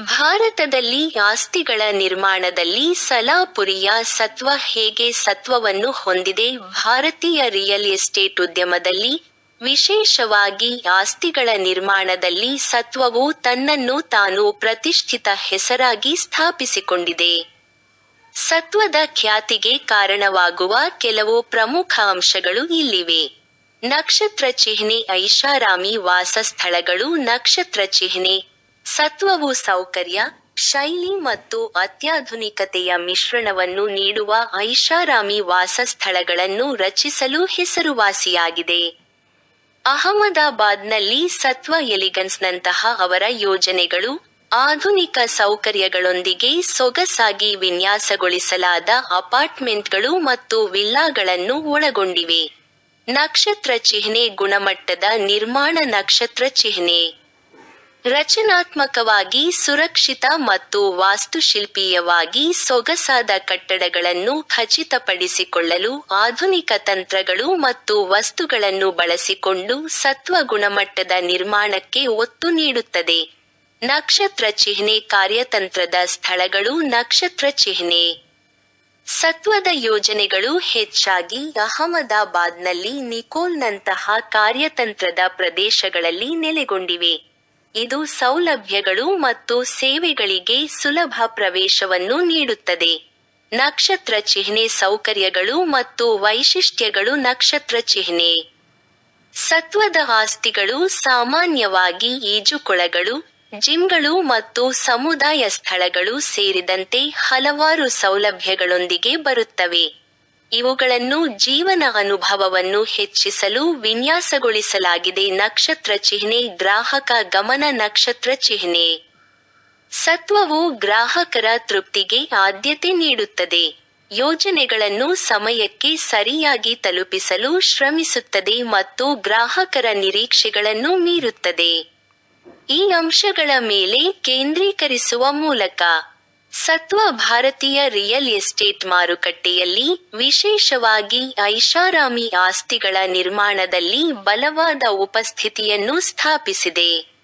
ಭಾರತದಲ್ಲಿ ಆಸ್ತಿಗಳ ನಿರ್ಮಾಣದಲ್ಲಿ ಸಲಾಪುರಿಯ ಸತ್ವ ಹೇಗೆ ಸತ್ವವನ್ನು ಹೊಂದಿದೆ ಭಾರತೀಯ ರಿಯಲ್ ಎಸ್ಟೇಟ್ ಉದ್ಯಮದಲ್ಲಿ ವಿಶೇಷವಾಗಿ ಆಸ್ತಿಗಳ ನಿರ್ಮಾಣದಲ್ಲಿ ಸತ್ವವು ತನ್ನನ್ನು ತಾನು ಪ್ರತಿಷ್ಠಿತ ಹೆಸರಾಗಿ ಸ್ಥಾಪಿಸಿಕೊಂಡಿದೆ. ಸತ್ವದ ಖ್ಯಾತಿಗೆ ಕಾರಣವಾಗುವ ಕೆಲವು ಪ್ರಮುಖ ಅಂಶಗಳು ಇಲ್ಲಿವೆ. ನಕ್ಷತ್ರ ಚಿಹ್ನೆ ಐಷಾರಾಮಿ ವಾಸಸ್ಥಳಗಳು ನಕ್ಷತ್ರ ಚಿಹ್ನೆ ಸತ್ವವು ಸೌಕರ್ಯ, ಶೈಲಿ ಮತ್ತು ಅತ್ಯಾಧುನಿಕತೆಯ ಮಿಶ್ರಣವನ್ನು ನೀಡುವ ಐಷಾರಾಮಿ ವಾಸಸ್ಥಳಗಳನ್ನು ರಚಿಸಲು ಹೆಸರುವಾಸಿಯಾಗಿದೆ. ಅಹಮದಾಬಾದ್ನಲ್ಲಿ ಸತ್ವ ಎಲಿಗನ್ಸ್ನಂತಹ ಅವರ ಯೋಜನೆಗಳು, ಆಧುನಿಕ ಸೌಕರ್ಯಗಳೊಂದಿಗೆ ಸೊಗಸಾಗಿ ವಿನ್ಯಾಸಗೊಳಿಸಲಾದ ಅಪಾರ್ಟ್ಮೆಂಟ್ಗಳು ಮತ್ತು ವಿಲ್ಲಾಗಳನ್ನು ಒಳಗೊಂಡಿವೆ. ನಕ್ಷತ್ರ ಚಿಹ್ನೆ ಗುಣಮಟ್ಟದ ನಿರ್ಮಾಣ ನಕ್ಷತ್ರ ಚಿಹ್ನೆ. ರಚನಾತ್ಮಕವಾಗಿ ಸುರಕ್ಷಿತ ಮತ್ತು ವಾಸ್ತುಶಿಲ್ಪೀಯವಾಗಿ ಸೊಗಸಾದ ಕಟ್ಟಡಗಳನ್ನು ಖಚಿತಪಡಿಸಿಕೊಳ್ಳಲು ಆಧುನಿಕ ತಂತ್ರಗಳು ಮತ್ತು ವಸ್ತುಗಳನ್ನು ಬಳಸಿಕೊಂಡು ಸತ್ವ ಗುಣಮಟ್ಟದ ನಿರ್ಮಾಣಕ್ಕೆ ಒತ್ತು ನೀಡುತ್ತದೆ. ನಕ್ಷತ್ರ ಚಿಹ್ನೆ ಕಾರ್ಯತಂತ್ರದ ಸ್ಥಳಗಳು ನಕ್ಷತ್ರ ಚಿಹ್ನೆ. ಸತ್ವದ ಯೋಜನೆಗಳು ಹೆಚ್ಚಾಗಿ ಅಹಮದಾಬಾದ್ನಲ್ಲಿ ನಿಕೋಲ್ನಂತಹ ಕಾರ್ಯತಂತ್ರದ ಪ್ರದೇಶಗಳಲ್ಲಿ ನೆಲೆಗೊಂಡಿವೆ. ಇದು ಸೌಲಭ್ಯಗಳು ಮತ್ತು ಸೇವೆಗಳಿಗೆ ಸುಲಭ ಪ್ರವೇಶವನ್ನು ನೀಡುತ್ತದೆ. ನಕ್ಷತ್ರ ಚಿಹ್ನೆ ಸೌಕರ್ಯಗಳು ಮತ್ತು ವೈಶಿಷ್ಟ್ಯಗಳು ನಕ್ಷತ್ರ ಚಿಹ್ನೆ. ಸತ್ವದ ಆಸ್ತಿಗಳು ಸಾಮಾನ್ಯವಾಗಿ ಈಜುಕೊಳಗಳು, ಜಿಮ್ಗಳು ಮತ್ತು ಸಮುದಾಯ ಸ್ಥಳಗಳು ಸೇರಿದಂತೆ ಹಲವಾರು ಸೌಲಭ್ಯಗಳೊಂದಿಗೆ ಬರುತ್ತವೆ. ಇವುಗಳನ್ನು ಜೀವನ ಅನುಭವವನ್ನು ಹೆಚ್ಚಿಸಲು ವಿನ್ಯಾಸಗೊಳಿಸಲಾಗಿದೆ ನಕ್ಷತ್ರ ಚಿಹ್ನೆ, ಗ್ರಾಹಕ ಗಮನ ನಕ್ಷತ್ರ ಚಿಹ್ನೆ. ಸತ್ವವು ಗ್ರಾಹಕರ ತೃಪ್ತಿಗೆ ಆದ್ಯತೆ ನೀಡುತ್ತದೆ. ಯೋಜನೆಗಳನ್ನು ಸಮಯಕ್ಕೆ ಸರಿಯಾಗಿ ತಲುಪಿಸಲು ಶ್ರಮಿಸುತ್ತದೆ ಮತ್ತು ಗ್ರಾಹಕರ ನಿರೀಕ್ಷೆಗಳನ್ನು ಮೀರುತ್ತದೆ. ಈ ಅಂಶಗಳ ಮೇಲೆ ಕೇಂದ್ರೀಕರಿಸುವ ಮೂಲಕ ಸತ್ವ ಭಾರತೀಯ ರಿಯಲ್ ಎಸ್ಟೇಟ್ ಮಾರುಕಟ್ಟೆಯಲ್ಲಿ ವಿಶೇಷವಾಗಿ ಐಷಾರಾಮಿ ಆಸ್ತಿಗಳ ನಿರ್ಮಾಣದಲ್ಲಿ ಬಲವಾದ ಉಪಸ್ಥಿತಿಯನ್ನು ಸ್ಥಾಪಿಸಿದೆ.